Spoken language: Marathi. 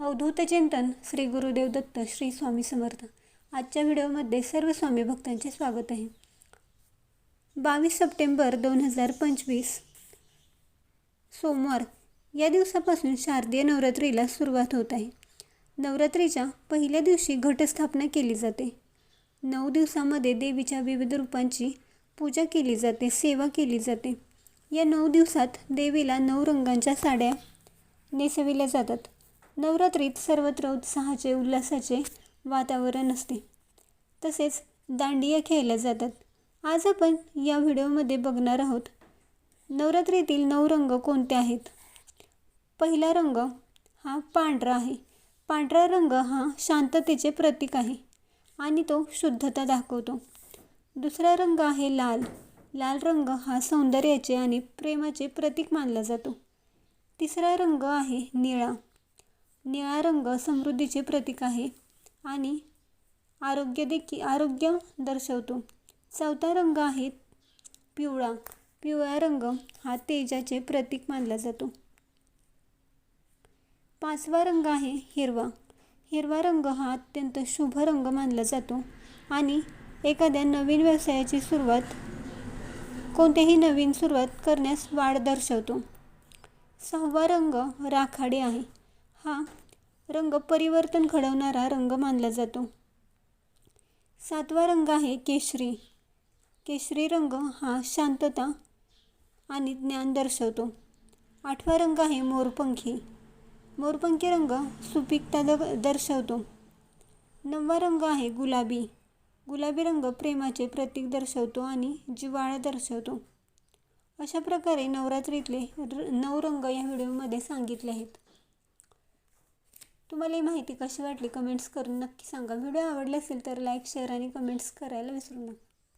अवधूत चिंतन श्री गुरुदेव दत्त श्री स्वामी समर्थ. आजच्या व्हिडिओमध्ये सर्व स्वामी भक्तांचे स्वागत आहे. बावीस सप्टेंबर दोन हजार पंचवीस सोमवार. या दिवसापासून शारदीय नवरात्रीला सुरुवात होत आहे. नवरात्रीच्या पहिल्या दिवशी घटस्थापना केली जाते. नऊ दिवसामध्ये देवीच्या विविध रूपांची पूजा केली जाते सेवा केली जाते. या नऊ दिवसात देवीला नऊ रंगांच्या साड्या नेसविल्या जातात. नवरात्रीत सर्वत्र उत्साहाचे उल्हासाचे वातावरण असते. तसेच दांडिया खेळल्या जातात. आज आपण या व्हिडिओमध्ये बघणार आहोत नवरात्रीतील नऊ रंग कोणते आहेत? पहिला रंग हा पांढरा आहे. पांढरा रंग हा शांततेचे प्रतीक आहे आणि तो शुद्धता दाखवतो. दुसरा रंग आहे लाल. लाल रंग हा सौंदर्याचे आणि प्रेमाचे प्रतीक मानला जातो. तिसरा रंग आहे निळा. निळा रंग समृद्धीचे प्रतीक आहे आणि आरोग्य देखील आरोग्य दर्शवतो. चौथा रंग आहे पिवळा. पिवळा रंग हा तेजाचे प्रतीक मानला जातो. पाचवा रंग आहे हिरवा. हिरवा रंग हा अत्यंत शुभ रंग मानला जातो आणि एखाद्या नवीन व्यवसायाची सुरुवात कोणत्याही नवीन सुरुवात करण्यास वाढ दर्शवतो. सहावा रंग राखाडी आहे. हा रंग परिवर्तन घडवणारा रंग मानला जातो. सातवा रंग आहे केशरी. केशरी रंग हा शांतता आणि ज्ञान दर्शवतो. आठवा रंग आहे मोरपंखी. मोरपंखी रंग सुपीकता द दर्शवतो. नववा रंग आहे गुलाबी. गुलाबी रंग प्रेमाचे प्रतीक दर्शवतो आणि जिव्हाळा दर्शवतो. अशा प्रकारे नवरात्रीतले र नऊ रंग या व्हिडिओमध्ये सांगितले आहेत. तुम्हाला ही माहिती कशी वाटली? कमेंट्स करून नक्की सांगा. व्हिडिओ आवडला असेल तर लाईक शेअर आणि कमेंट्स करायला विसरू नका.